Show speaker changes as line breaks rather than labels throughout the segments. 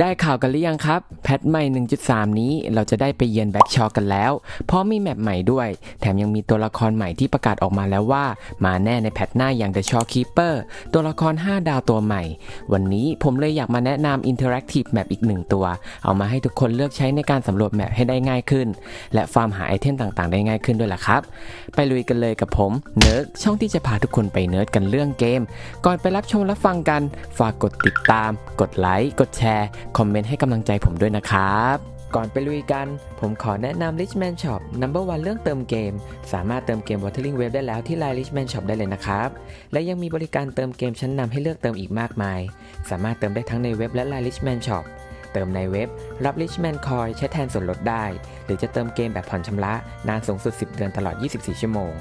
ได้ข่าวกันหรือยังครับ แพทใหม่ 1.3 นี้เราจะได้ไปเยือนแบ็กชอกันแล้ว เพราะมีแมปใหม่ด้วย แถมยังมีตัวละครใหม่ที่ประกาศออกมาแล้วว่า มาแน่ในแพทหน้าอย่าง The Shaw Keeper ตัวละคร 5 ดาวตัวใหม่ วันนี้ผมเลยอยากมาแนะนำ Interactive Map อีกหนึ่งตัว เอามาให้ทุกคนเลือกใช้ในการสำรวจแมปให้ได้ง่ายขึ้น และฟาร์มหาไอเทมต่างๆ ได้ง่ายขึ้นด้วยล่ะครับ ไปลุยกันเลยกับผมเนิร์กช่องที่จะพาทุกคนไปเนิร์ดกันเรื่องเกม ก่อนไปรับชมรับฟังกัน ฝากกดติดตาม กดไลค์กดแชร์ คอมเมนต์ให้กำลังใจผมด้วยนะครับ ก่อนไปลุยกัน ผมขอแนะนำ Richman Shop Number One เรื่องเติมเกม สามารถเติมเกม Watering Wave ได้แล้วที่ Line Richman Shop ได้เลยนะครับ และยังมีบริการเติมเกมชั้นนำให้เลือกเติมอีกมากมาย สามารถเติมได้ทั้งในเว็บและ Line Richman Shop เติมในเว็บ รับ Richman Coin ใช้แทนส่วนลดได้ หรือจะเติมเกมแบบผ่อนชำระ นานสูงสุด 10 เดือนตลอด 24 ชั่วโมง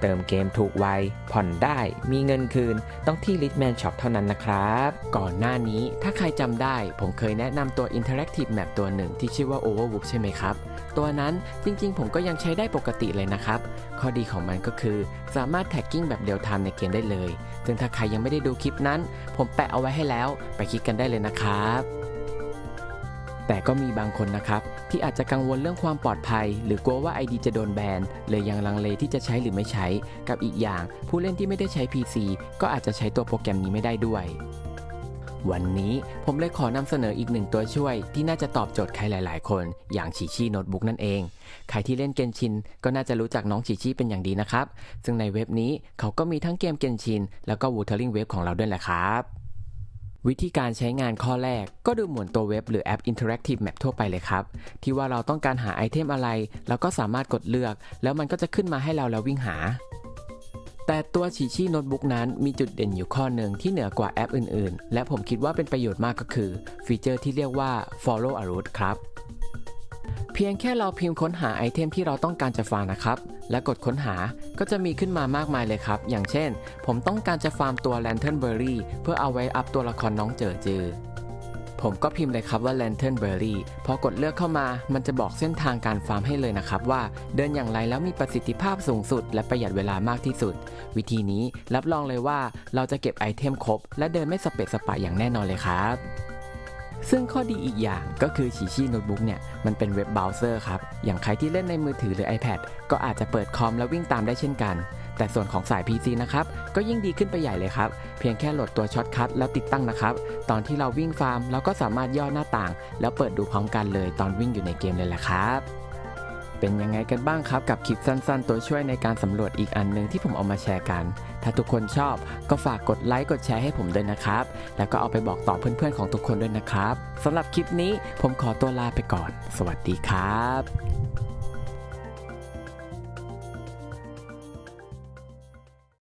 เติมเกมถูกไว ผ่อนได้ มีเงินคืน ต้องที่ Richman Shop เท่านั้นนะครับ ก่อนหน้านี้ถ้าใครจำได้ ผมเคยแนะนำตัว Interactive Map ตัวหนึ่งที่ชื่อว่า Overwood ใช่ไหมครับ ตัวนั้นจริงๆ ผมก็ยังใช้ได้ปกติเลยนะครับ ข้อดีของมันก็คือ สามารถแท็กกิ้งแบบเดียวทามในเกมได้เลย ซึ่งถ้าใครยังไม่ได้ดูคลิปนั้น ผมแปะเอาไว้ให้แล้ว ไปคลิกกันได้เลยนะครับ แต่ก็มีบางคนนะครับ ที่อาจจะกังวลเรื่องความปลอดภัย หรือกลัวว่า ID จะโดนแบนเลยยังลังเลที่จะใช้หรือไม่ใช้ กับอีกอย่าง ผู้เล่นที่ไม่ได้ใช้ PC ก็อาจจะใช้ตัวโปรแกรมนี้ไม่ได้ด้วย วันนี้ผมเลยขอนำเสนออีกหนึ่งตัวช่วย ที่น่าจะตอบโจทย์ใครหลาย ๆ คน อย่างชีชี่โน้ตบุ๊กนั่นเอง ใครที่เล่นเกนชินก็น่าจะรู้จักน้องชีชี่เป็นอย่างดีนะครับ ซึ่งในเว็บนี้เขาก็มีทั้งเกมเกนชินแล้วก็ Wuthering Wave ของเราด้วยแหละครับ วิธีการใช้งานข้อแรกก็ดูเหมือนตัวเว็บหรือแอป Interactive Map ทั่วไปเลยครับ ที่ว่าเราต้องการหาไอเทมอะไรเราก็สามารถกดเลือก แล้วมันก็จะขึ้นมาให้เราแล้ววิ่งหา แต่ตัวชีชีโน้ตบุ๊กนั้นมีจุดเด่นอยู่ข้อหนึ่งที่เหนือกว่าแอปอื่นๆ และผมคิดว่าเป็นประโยชน์มากก็คือ ฟีเจอร์ที่เรียกว่า follow a route ครับ พียงแค่เราพิมพ์ค้นหาไอเทมที่เราต้องการจะฟาร์มนะครับ และกดค้นหาก็จะมีขึ้นมามากมายเลยครับ อย่างเช่น ผมต้องการจะฟาร์มตัว Lantern Berry เพื่อเอาไว้อัพตัวละครน้องเจอจือ ผมก็พิมพ์เลยครับว่า Lantern Berry พอกดเลือกเข้ามา มันจะบอกเส้นทางการฟาร์มให้เลยนะครับ ว่าเดินอย่างไรแล้วมีประสิทธิภาพสูงสุด และประหยัดเวลามากที่สุด วิธีนี้รับรองเลยว่าเราจะเก็บไอเทมครบ และเดินไม่สเปะสปะอย่างแน่นอนเลยครับ ซึ่งข้อดีอีกอย่างก็คือชีชี่โน้ตบุ๊กเนี่ยมันเป็นเว็บเบราว์เซอร์ครับ อย่างใครที่เล่นในมือถือหรือ iPad ก็อาจจะเปิดคอมแล้ววิ่งตามได้เช่นกัน แต่ส่วนของสาย PC นะครับ ก็ยิ่งดีขึ้นไปใหญ่เลยครับ เพียงแค่โหลดตัวช็อตคัทแล้วติดตั้งนะครับ ตอนที่เราวิ่งฟาร์มเราก็สามารถย่อหน้าต่าง แล้วเปิดดูพร้อมกันเลยตอนวิ่งอยู่ในเกมเลยแหละครับ เป็นยังไงกันบ้างครับกับคลิปสั้น ๆ ตัวช่วยในการสำรวจอีกอันหนึ่งที่ผมเอามาแชร์กัน ถ้าทุกคนชอบก็ฝากกดไลค์กดแชร์ให้ผมด้วยนะครับ แล้วก็เอาไปบอกต่อเพื่อนๆของทุกคนด้วยนะครับสำหรับคลิปนี้ผมขอตัวลาไปก่อน สวัสดีครับ